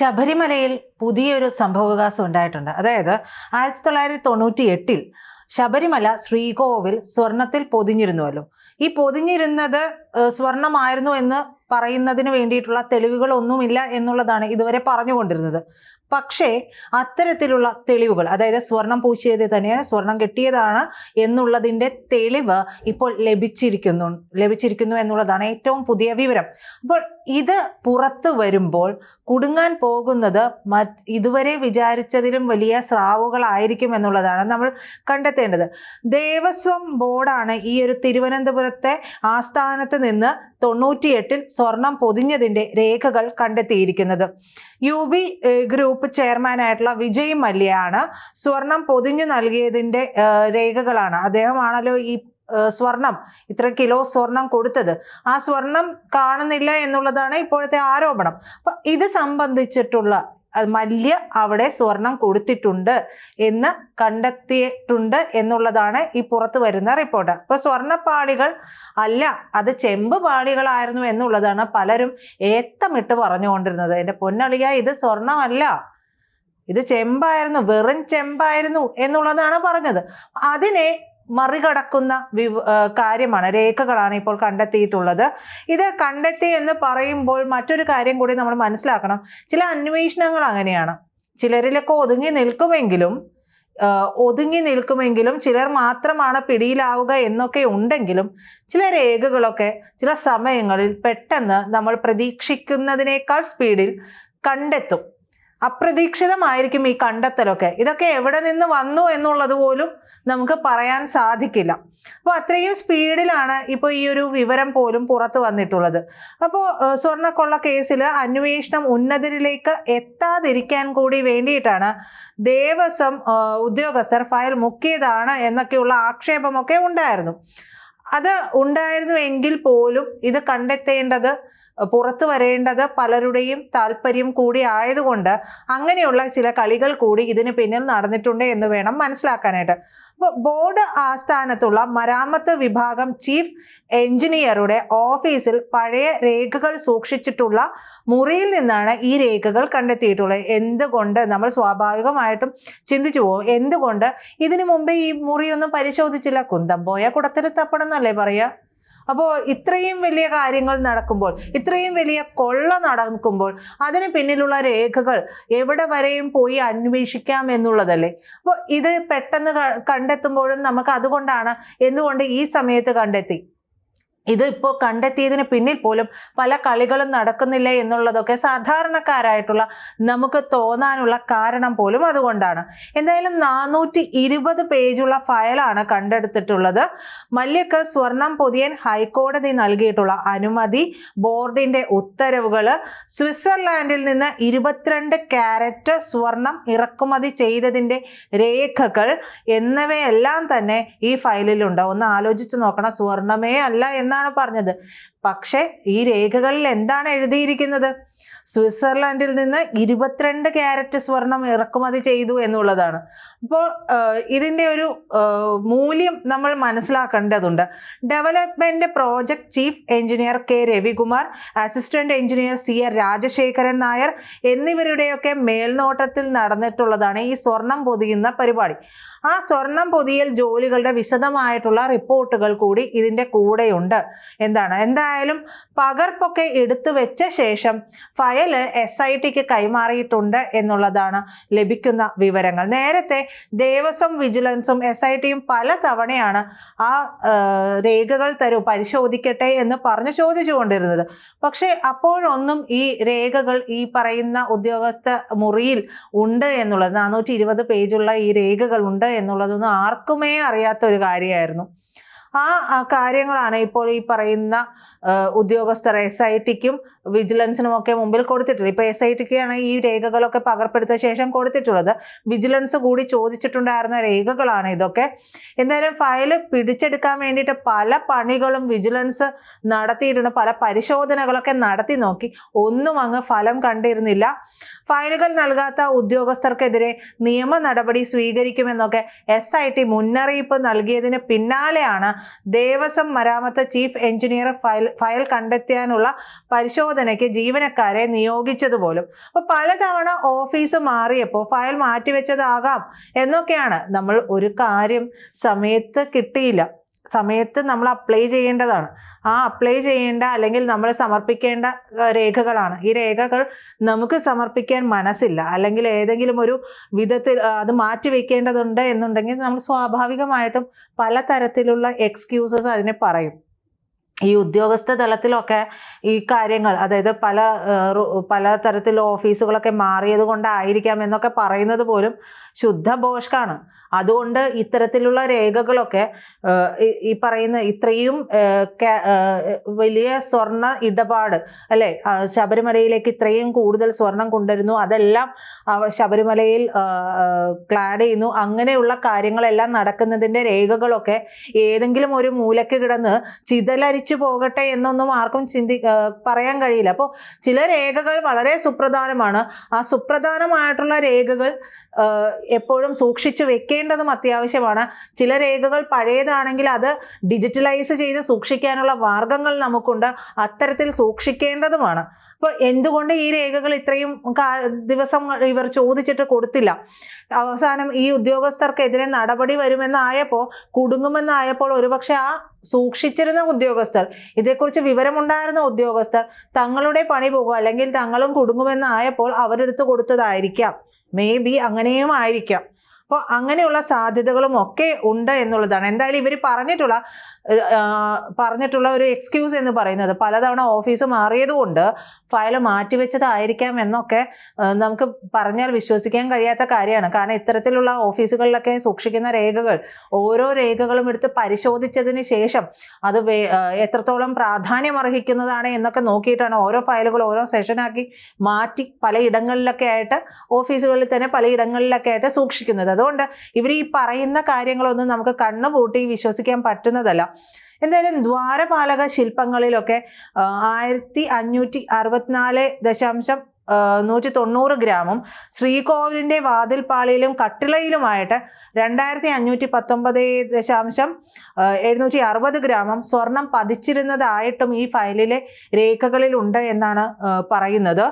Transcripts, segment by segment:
ശബരിമലയിൽ പുതിയൊരു സംഭവവികാസം ഉണ്ടായിട്ടുണ്ട്. അതായത് ആയിരത്തി തൊള്ളായിരത്തി തൊണ്ണൂറ്റി എട്ടിൽ ശബരിമല ശ്രീകോവിൽ സ്വർണത്തിൽ പൊതിഞ്ഞിരുന്നുവല്ലോ. ഈ പൊതിഞ്ഞിരുന്നത് സ്വർണമായിരുന്നു എന്ന് പറയുന്നതിന് വേണ്ടിയിട്ടുള്ള തെളിവുകളൊന്നുമില്ല എന്നുള്ളതാണ് ഇതുവരെ പറഞ്ഞുകൊണ്ടിരുന്നത്. പക്ഷേ അത്തരത്തിലുള്ള തെളിവുകൾ അതായത് സ്വർണം പൂശിയത് തന്നെയാണ് സ്വർണം കെട്ടിയതാണ് എന്നുള്ളതിന്റെ തെളിവ് ഇപ്പോൾ ലഭിച്ചിരിക്കുന്നു ലഭിച്ചിരിക്കുന്നു എന്നുള്ളതാണ് ഏറ്റവും പുതിയ വിവരം. അപ്പോൾ ഇത് പുറത്തു വരുമ്പോൾ കുടുങ്ങാൻ പോകുന്നത് മറ്റ് ഇതുവരെ വിചാരിച്ചതിലും വലിയ സ്രാവുകളായിരിക്കും എന്നുള്ളതാണ് നമ്മൾ കണ്ടെത്തേണ്ടത്. ദേവസ്വം ബോർഡാണ് ഈ ഒരു തിരുവനന്തപുരത്തെ ആസ്ഥാനത്ത് നിന്ന് തൊണ്ണൂറ്റിയെട്ടിൽ സ്വർണം പൊതിഞ്ഞതിന്റെ രേഖകൾ കണ്ടെത്തിയിരിക്കുന്നത്. യു ബി ഗ്രൂപ്പ് ചെയർമാനായിട്ടുള്ള വിജയ് മല്യയാണ് സ്വർണം പൊതിഞ്ഞു നൽകിയതിന്റെ രേഖകളാണ്. അദ്ദേഹമാണല്ലോ ഈ സ്വർണം. ഇത്ര കിലോ സ്വർണം കൊടുത്തത്. ആ സ്വർണം കാണുന്നില്ല എന്നുള്ളതാണ് ഇപ്പോഴത്തെ ആരോപണം. അപ്പൊ ഇത് സംബന്ധിച്ചിട്ടുള്ള മല്യ അവിടെ സ്വർണം കൊടുത്തിട്ടുണ്ട് എന്ന് കണ്ടെത്തിയിട്ടുണ്ട് എന്നുള്ളതാണ് ഈ പുറത്തു വരുന്ന റിപ്പോർട്ട്. അപ്പൊ സ്വർണപ്പാളികൾ അല്ല അത് ചെമ്പ് പാളികളായിരുന്നു എന്നുള്ളതാണ് പലരും ഏത്തമിട്ട് പറഞ്ഞുകൊണ്ടിരുന്നത്. എന്റെ പൊന്നളിയ ഇത് സ്വർണമല്ല. ഇത് ചെമ്പായിരുന്നു വെറും ചെമ്പായിരുന്നു എന്നുള്ളതാണ് പറഞ്ഞത്. അതിനെ മറികടക്കുന്ന കാര്യമാണ് രേഖകളാണ് ഇപ്പോൾ കണ്ടെത്തിയിട്ടുള്ളത്. ഇത് കണ്ടെത്തി എന്ന് പറയുമ്പോൾ മറ്റൊരു കാര്യം കൂടി നമ്മൾ മനസ്സിലാക്കണം. ചില അന്വേഷണങ്ങൾ അങ്ങനെയാണ്. ചിലരിലൊക്കെ ഒതുങ്ങി നിൽക്കുമെങ്കിലും ഒതുങ്ങി നിൽക്കുമെങ്കിലും ചിലർ മാത്രമാണ് പിടിയിലാവുക എന്നൊക്കെ ഉണ്ടെങ്കിലും ചില രേഖകളൊക്കെ ചില സമയങ്ങളിൽ പെട്ടെന്ന് നമ്മൾ പ്രതീക്ഷിക്കുന്നതിനേക്കാൾ സ്പീഡിൽ കണ്ടെത്തും. അപ്രതീക്ഷിതമായിരിക്കും ഈ കണ്ടെത്തലൊക്കെ. ഇതൊക്കെ എവിടെ നിന്ന് വന്നു എന്നുള്ളത് പോലും നമുക്ക് പറയാൻ സാധിക്കില്ല. അപ്പോൾ അത്രയും സ്പീഡിലാണ് ഇപ്പോൾ ഈ ഒരു വിവരം പോലും പുറത്തു വന്നിട്ടുള്ളത്. അപ്പോൾ സ്വർണക്കൊള്ള കേസിൽ അന്വേഷണം ഉന്നതരിലേക്ക് എത്താതിരിക്കാൻ കൂടി വേണ്ടിയിട്ടാണ് ദേവസ്വം ഉദ്യോഗസ്ഥർ ഫയൽ മുക്കിയതാണ് എന്നൊക്കെയുള്ള ആക്ഷേപമൊക്കെ ഉണ്ടായിരുന്നു. അത് ഉണ്ടായിരുന്നു എങ്കിൽ പോലും ഇത് കണ്ടെത്തേണ്ടത് പുറത്തു വരേണ്ടത് പലരുടെയും താല്പര്യം കൂടി ആയതുകൊണ്ട് അങ്ങനെയുള്ള ചില കളികൾ കൂടി ഇതിന് പിന്നിൽ നടന്നിട്ടുണ്ട് എന്ന് വേണം മനസ്സിലാക്കാനായിട്ട്. അപ്പോൾ ബോർഡ് ആസ്ഥാനത്തുള്ള മരാമത്ത് വിഭാഗം ചീഫ് എഞ്ചിനീയറുടെ ഓഫീസിൽ പഴയ രേഖകൾ സൂക്ഷിച്ചിട്ടുള്ള മുറിയിൽ നിന്നാണ് ഈ രേഖകൾ കണ്ടെത്തിയിട്ടുള്ളത്. എന്തുകൊണ്ട് നമ്മൾ സ്വാഭാവികമായിട്ടും ചിന്തിച്ചു പോകും. എന്തുകൊണ്ട് ഇതിനു മുമ്പേ ഈ മുറിയൊന്നും പരിശോധിച്ചില്ല? കുന്തം പോയ കുടത്തിൽ തപ്പണം എന്നല്ലേ പറയുക? അപ്പോൾ ഇത്രയും വലിയ കാര്യങ്ങൾ നടക്കുമ്പോൾ ഇത്രയും വലിയ കൊള്ള നടക്കുമ്പോൾ അതിന് പിന്നിലുള്ള രേഖകൾ എവിടെ വരെയും പോയി അന്വേഷിക്കാം എന്നുള്ളതല്ലേ? അപ്പോൾ ഇത് പെട്ടെന്ന് കണ്ടെത്തുമ്പോഴും നമുക്ക് അതുകൊണ്ടാണ് എന്തുകൊണ്ട് ഈ സമയത്ത് കണ്ടെത്തി? ഇത് ഇപ്പോൾ കണ്ടെത്തിയതിന് പിന്നിൽ പോലും പല കളികളും നടക്കുന്നില്ല എന്നുള്ളതൊക്കെ സാധാരണക്കാരായിട്ടുള്ള നമുക്ക് തോന്നാനുള്ള കാരണം പോലും അതുകൊണ്ടാണ്. എന്തായാലും നാനൂറ്റി ഇരുപത് പേജുള്ള ഫയലാണ് കണ്ടെടുത്തിട്ടുള്ളത്. മല്യക്ക് സ്വർണം പൊതിയാൻ ഹൈക്കോടതി നൽകിയിട്ടുള്ള അനുമതി ബോർഡിന്റെ ഉത്തരവുകൾ സ്വിറ്റ്സർലാൻഡിൽ നിന്ന് ഇരുപത്തിരണ്ട് ക്യാരറ്റ് സ്വർണം ഇറക്കുമതി ചെയ്തതിന്റെ രേഖകൾ എന്നിവയെല്ലാം തന്നെ ഈ ഫയലിലുണ്ട്. ഒന്ന് ആലോചിച്ച് നോക്കണം. സ്വർണമേ അല്ല എന്നാണ് പറഞ്ഞത്. പക്ഷേ ഈ രേഖകളിൽ എന്താണ് എഴുതിയിരിക്കുന്നത്? സ്വിറ്റ്സർലാൻഡിൽ നിന്ന് ഇരുപത്തിരണ്ട് ക്യാരറ്റ് സ്വർണം ഇറക്കുമതി ചെയ്തു എന്നുള്ളതാണ്. അപ്പോൾ ഇതിന്റെ ഒരു മൂല്യം നമ്മൾ മനസ്സിലാക്കേണ്ടതുണ്ട്. Development project chief engineer K Ravikumar assistant engineer C R Rajasekharan Nair എന്നിവരുടെയൊക്കെ മേൽനോട്ടത്തിൽ നടന്നിട്ടുള്ളതാണ് ഈ സ്വർണം പൊതിയുന്ന പരിപാടി. ആ സ്വർണം പൊതിയൽ ജോലികളുടെ വിശദമായിട്ടുള്ള റിപ്പോർട്ടുകൾ കൂടി ഇതിന്റെ കൂടെയുണ്ട്. എന്താണ്? എന്തായാലും പകർപ്പൊക്കെ എടുത്തു വെച്ച ശേഷം ഫയൽ എസ് ഐ ടിക്ക് കൈമാറിയിട്ടുണ്ട് എന്നുള്ളതാണ് ലഭിക്കുന്ന വിവരങ്ങൾ. നേരത്തെ ദേവസ്വം വിജിലൻസും എസ് ഐ ടിയും പല തവണയാണ് ആ രേഖകൾ തരൂ പരിശോധിക്കട്ടെ എന്ന് പറഞ്ഞു ചോദിച്ചുകൊണ്ടിരുന്നത്. പക്ഷേ അപ്പോഴൊന്നും ഈ രേഖകൾ ഈ പറയുന്ന ഉദ്യോഗസ്ഥ മുറിയിൽ ഉണ്ട് എന്നുള്ളത് നാനൂറ്റി ഇരുപത് പേജുള്ള ഈ രേഖകൾ ഉണ്ട് എന്നുള്ളതൊന്നും ആർക്കുമേ അറിയാത്ത ഒരു കാര്യമായിരുന്നു. ആ കാര്യങ്ങളാണ് ഇപ്പോൾ ഈ പറയുന്ന ഉദ്യോഗസ്ഥർ എസ് ഐ ടിക്കും വിജിലൻസിനും ഒക്കെ മുമ്പിൽ കൊടുത്തിട്ടുള്ളത്. ഇപ്പൊ എസ് ഐ ടിക്കാണ് ഈ രേഖകളൊക്കെ പകർപ്പെടുത്ത ശേഷം കൊടുത്തിട്ടുള്ളത്. വിജിലൻസ് കൂടി ചോദിച്ചിട്ടുണ്ടായിരുന്ന രേഖകളാണ് ഇതൊക്കെ. എന്തായാലും ഫയൽ പിടിച്ചെടുക്കാൻ വേണ്ടിയിട്ട് പല പണികളും വിജിലൻസ് നടത്തിയിട്ടുണ്ട്. പല പരിശോധനകളൊക്കെ നടത്തി നോക്കി. ഒന്നും അങ്ങ് ഫലം കണ്ടിരുന്നില്ല. ഫയലുകൾ നൽകാത്ത ഉദ്യോഗസ്ഥർക്കെതിരെ നിയമ നടപടി സ്വീകരിക്കുമെന്നൊക്കെ എസ് ഐ ടി മുന്നറിയിപ്പ് നൽകിയതിന് പിന്നാലെയാണ് ദേവസ്വം മരാമത്ത് ചീഫ് എഞ്ചിനീയർ ഫയൽ ഫയൽ കണ്ടെത്താനുള്ള പരിശോധനയ്ക്ക് ജീവനക്കാരെ നിയോഗിച്ചതുപോലും അപ്പോൾ പലതവണ ഓഫീസ് മാറിയപ്പോൾ ഫയൽ മാറ്റിവെച്ചതാകാം എന്നൊക്കെയാണ് നമ്മൾ ഒരു കാര്യം സമയത്ത് കിട്ടിയില്ല. സമയത്ത് നമ്മൾ അപ്ലൈ ചെയ്യേണ്ടതാണ്. ആ അപ്ലൈ ചെയ്യേണ്ട അല്ലെങ്കിൽ നമ്മൾ സമർപ്പിക്കേണ്ട രേഖകളാണ്. ഈ രേഖകൾ നമുക്ക് സമർപ്പിക്കാൻ മനസ്സില്ല. അല്ലെങ്കിൽ ഏതെങ്കിലും ഒരു വിധത്തിൽ അത് മാറ്റി വെക്കേണ്ടതുണ്ട് എന്നുണ്ടെങ്കിൽ നമ്മൾ സ്വാഭാവികമായിട്ടും പല തരത്തിലുള്ള എക്സ്ക്യൂസസ് അതിനെ പറയും. ഈ ഉദ്യോഗസ്ഥ തലത്തിലൊക്കെ ഈ കാര്യങ്ങൾ അതായത് പല പല തരത്തിലുള്ള ഓഫീസുകളൊക്കെ മാറിയത് കൊണ്ടായിരിക്കാം എന്നൊക്കെ പറയുന്നത് പോലും ശുദ്ധ ബോഷ്കാണ്. അതുകൊണ്ട് ഇത്തരത്തിലുള്ള രേഖകളൊക്കെ ഈ- പറയുന്ന ഇത്രയും വലിയ സ്വർണ ഇടപാട് അല്ലെ? ശബരിമലയിലേക്ക് ഇത്രയും കൂടുതൽ സ്വർണം കൊണ്ടുവരുന്നു. അതെല്ലാം ശബരിമലയിൽ ക്ലാഡ് ചെയ്യുന്നു. അങ്ങനെയുള്ള കാര്യങ്ങളെല്ലാം നടക്കുന്നതിന്റെ രേഖകളൊക്കെ ഏതെങ്കിലും ഒരു മൂലയ്ക്ക് കിടന്ന് ചിതലരിച്ചു പോകട്ടെ എന്നൊന്നും ആർക്കും ചിന്തി പറയാൻ കഴിയില്ല. അപ്പോൾ ചില രേഖകൾ വളരെ സുപ്രധാനമാണ്. ആ സുപ്രധാനമായിട്ടുള്ള രേഖകൾ എപ്പോഴും സൂക്ഷിച്ചു വെക്കേണ്ടതും അത്യാവശ്യമാണ്. ചില രേഖകൾ പഴയതാണെങ്കിൽ അത് ഡിജിറ്റലൈസ് ചെയ്ത് സൂക്ഷിക്കാനുള്ള മാർഗങ്ങൾ നമുക്കുണ്ട്. അത്തരത്തിൽ സൂക്ഷിക്കേണ്ടതുമാണ്. അപ്പോൾ എന്തുകൊണ്ട് ഈ രേഖകൾ ഇത്രയും ദിവസം ഇവർ ചോദിച്ചിട്ട് കൊടുത്തില്ല? അവസാനം ഈ ഉദ്യോഗസ്ഥർക്കെതിരെ നടപടി വരുമെന്നായപ്പോൾ കുടുങ്ങുമെന്നായപ്പോൾ ഒരുപക്ഷെ ആ സൂക്ഷിച്ചിരുന്ന ഉദ്യോഗസ്ഥർ ഇതേക്കുറിച്ച് വിവരമുണ്ടായിരുന്ന ഉദ്യോഗസ്ഥർ തങ്ങളുടെ പണി പോകും. അല്ലെങ്കിൽ തങ്ങളും കുടുങ്ങുമെന്നായപ്പോൾ അവരെടുത്ത് കൊടുത്തതായിരിക്കാം. മേ ബി അങ്ങനെയും ആയിരിക്കാം. അപ്പോൾ അങ്ങനെയുള്ള സാധ്യതകളും ഒക്കെ ഉണ്ട് എന്നുള്ളതാണ്. എന്തായാലും ഇവർ പറഞ്ഞിട്ടുള്ള പറഞ്ഞിട്ടുള്ള ഒരു എക്സ്ക്യൂസ് എന്ന് പറയുന്നത്. പലതവണ ഓഫീസ് മാറിയതുകൊണ്ട് ഫയൽ മാറ്റിവെച്ചതായിരിക്കാം എന്നൊക്കെ നമുക്ക് പറഞ്ഞാൽ വിശ്വസിക്കാൻ കഴിയാത്ത കാര്യമാണ്. കാരണം ഇത്തരത്തിലുള്ള ഓഫീസുകളിലൊക്കെ സൂക്ഷിക്കുന്ന രേഖകൾ ഓരോ രേഖകളും എടുത്ത് പരിശോധിച്ചതിന് ശേഷം അത് എത്രത്തോളം പ്രാധാന്യം അർഹിക്കുന്നതാണ് എന്നൊക്കെ നോക്കിയിട്ടാണ് ഓരോ ഫയലുകൾ ഓരോ സെഷനാക്കി മാറ്റി പലയിടങ്ങളിലൊക്കെ ആയിട്ട് ഓഫീസുകളിൽ തന്നെ പലയിടങ്ങളിലൊക്കെ ആയിട്ട് സൂക്ഷിക്കുന്നത്. അതുകൊണ്ട് ഇവർ ഈ പറയുന്ന കാര്യങ്ങളൊന്നും നമുക്ക് കണ്ണുപൂട്ടി വിശ്വസിക്കാൻ പറ്റുന്നതല്ല. എന്തായാലും ദ്വാരപാലക ശില്പങ്ങളിലൊക്കെ ആയിരത്തി അഞ്ഞൂറ്റി അറുപത്തിനാല് ദശാംശം നൂറ്റി തൊണ്ണൂറ് ഗ്രാമും ശ്രീകോവിലിന്റെ വാതിൽപ്പാളിയിലും കട്ടിളയിലുമായിട്ട് രണ്ടായിരത്തി അഞ്ഞൂറ്റി പത്തൊമ്പത് ദശാംശം എഴുന്നൂറ്റി അറുപത് ഗ്രാമം സ്വർണം പതിച്ചിരുന്നതായിട്ടും ഈ ഫയലിലെ രേഖകളിൽ ഉണ്ട് എന്നാണ് പറയുന്നത്.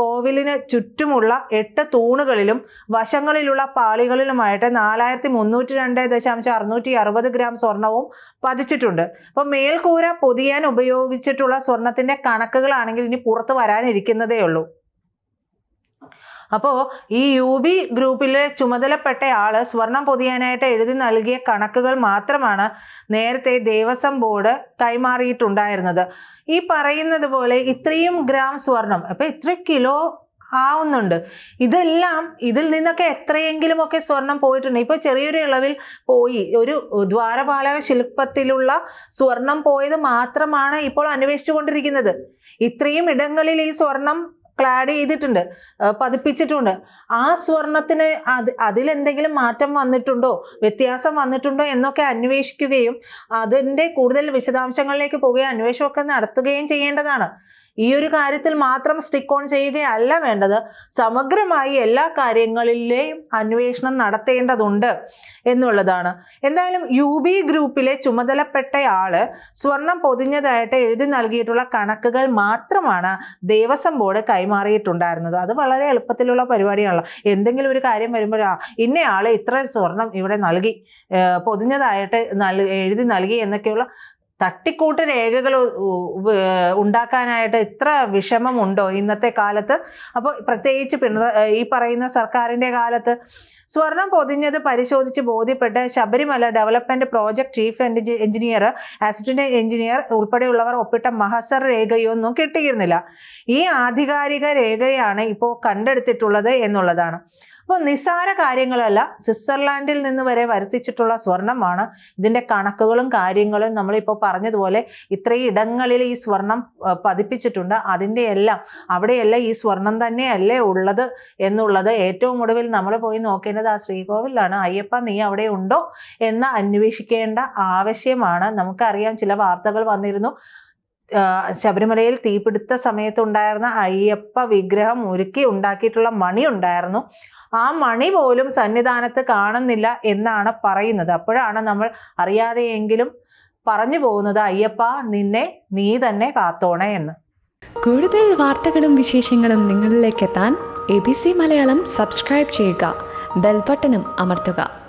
കോവിലിന് ചുറ്റുമുള്ള എട്ട് തൂണുകളിലും വശങ്ങളിലുള്ള പാളികളിലുമായിട്ട് നാലായിരത്തി മുന്നൂറ്റി രണ്ട് ദശാംശം അറുന്നൂറ്റി അറുപത് ഗ്രാം സ്വർണവും പതിച്ചിട്ടുണ്ട്. അപ്പോൾ മേൽക്കൂര പൊതിയാൻ ഉപയോഗിച്ചിട്ടുള്ള സ്വർണത്തിന്റെ കണക്കുകളാണെങ്കിൽ ഇനി പുറത്ത് വരാനിരിക്കുന്നതേ ഉള്ളൂ. അപ്പോൾ ഈ യു ബി ഗ്രൂപ്പിലെ ചുമതലപ്പെട്ട ആൾ സ്വർണം പൊതിയാനായിട്ട് എഴുതി നൽകിയ കണക്കുകൾ മാത്രമാണ് നേരത്തെ ദേവസ്വം ബോർഡ് കൈമാറിയിട്ടുണ്ടായിരുന്നത്. ഈ പറയുന്നത് പോലെ ഇത്രയും ഗ്രാം സ്വർണം അപ്പൊ ഇത്ര കിലോ ആവുന്നുണ്ട്. ഇതെല്ലാം ഇതിൽ നിന്നൊക്കെ എത്രയെങ്കിലും ഒക്കെ സ്വർണം പോയിട്ടുണ്ട്. ഇപ്പൊ ചെറിയൊരു ഇളവിൽ പോയി. ഒരു ദ്വാരപാലക ശില്പത്തിലുള്ള സ്വർണം പോയത് മാത്രമാണ് ഇപ്പോൾ അന്വേഷിച്ചുകൊണ്ടിരിക്കുന്നത്. ഇത്രയും ഇടങ്ങളിൽ ഈ സ്വർണം ക്ലാഡ് ചെയ്തിട്ടുണ്ട്. പതിപ്പിച്ചിട്ടുണ്ട്. ആ സ്വർണത്തിന് അത് അതിലെന്തെങ്കിലും മാറ്റം വന്നിട്ടുണ്ടോ? വ്യത്യാസം വന്നിട്ടുണ്ടോ എന്നൊക്കെ അന്വേഷിക്കുകയും അതിന്റെ കൂടുതൽ വിശദാംശങ്ങളിലേക്ക് പോവുകയും അന്വേഷണമൊക്കെ നടത്തുകയും ചെയ്യേണ്ടതാണ്. ഈ ഒരു കാര്യത്തിൽ മാത്രം സ്റ്റിക്ക് ഓൺ ചെയ്യുകയല്ല വേണ്ടത്. സമഗ്രമായി എല്ലാ കാര്യങ്ങളിലെയും അന്വേഷണം നടത്തേണ്ടതുണ്ട് എന്നുള്ളതാണ്. എന്തായാലും യു ബി ഗ്രൂപ്പിലെ ചുമതലപ്പെട്ടയാൾ സ്വർണം പൊതിഞ്ഞതായിട്ട് എഴുതി നൽകിയിട്ടുള്ള കണക്കുകൾ മാത്രമാണ് ദേവസ്വം ബോർഡ് കൈമാറിയിട്ടുണ്ടായിരുന്നത്. അത് വളരെ എളുപ്പത്തിലുള്ള പരിപാടിയാണല്ലോ. എന്തെങ്കിലും ഒരു കാര്യം വരുമ്പോൾ ഇന്നയാൾ ഇത്ര സ്വർണം ഇവിടെ നൽകി പൊതിഞ്ഞതായിട്ട് എഴുതി നൽകി എന്നൊക്കെയുള്ള തട്ടിക്കൂട്ട് രേഖകൾ ഉണ്ടാക്കാനായിട്ട് ഇത്ര വിഷമമുണ്ടോ ഇന്നത്തെ കാലത്ത്? അപ്പോൾ പ്രത്യേകിച്ച് പിണറ ഈ പറയുന്ന സർക്കാരിന്റെ കാലത്ത് സ്വർണം പൊതിഞ്ഞത് പരിശോധിച്ച് ബോധ്യപ്പെട്ട് Sabarimala development project chief engineer assistant engineer ഉൾപ്പെടെയുള്ളവർ ഒപ്പിട്ട മഹസർ രേഖയൊന്നും കിട്ടിയിരുന്നില്ല. ഈ ആധികാരിക രേഖയാണ് ഇപ്പോൾ കണ്ടെടുത്തിട്ടുള്ളത് എന്നുള്ളതാണ്. അപ്പോൾ നിസ്സാര കാര്യങ്ങളല്ല സ്വിറ്റ്സർലാൻഡിൽ നിന്ന് വരെ വരുത്തിച്ചിട്ടുള്ള സ്വർണമാണ്. ഇതിന്റെ കണക്കുകളും കാര്യങ്ങളും നമ്മളിപ്പോൾ പറഞ്ഞതുപോലെ ഇത്രയും ഇടങ്ങളിൽ ഈ സ്വർണം പതിപ്പിച്ചിട്ടുണ്ട്. അതിന്റെ എല്ലാം അവിടെയെല്ലാം ഈ സ്വർണം തന്നെയല്ലേ ഉള്ളത് എന്നുള്ളത് ഏറ്റവും ഒടുവിൽ നമ്മൾ പോയി നോക്കേണ്ടത് ആ ശ്രീകോവിലാണ്. അയ്യപ്പ നീ അവിടെ ഉണ്ടോ എന്ന് അന്വേഷിക്കേണ്ട ആവശ്യമാണ്. നമുക്കറിയാം ചില വാർത്തകൾ വന്നിരുന്നു. ശബരിമലയിൽ തീപിടുത്ത സമയത്തുണ്ടായിരുന്ന അയ്യപ്പ വിഗ്രഹം ഒരുക്കി ഉണ്ടാക്കിയിട്ടുള്ള മണി ഉണ്ടായിരുന്നു. ആ മണി പോലും സന്നിധാനത്ത് കാണുന്നില്ല എന്നാണ് പറയുന്നത്. അപ്പോഴാണ് നമ്മൾ അറിയാതെയെങ്കിലും പറഞ്ഞു പോകുന്നത് അയ്യപ്പ നിന്നെ നീ തന്നെ കാത്തോണേ എന്ന്. കൂടുതൽ വാർത്തകളും വിശേഷങ്ങളും നിങ്ങളിലേക്ക് എത്താൻ A B C Malayalam subscribe ചെയ്യുക ബെൽബട്ടനും അമർത്തുക.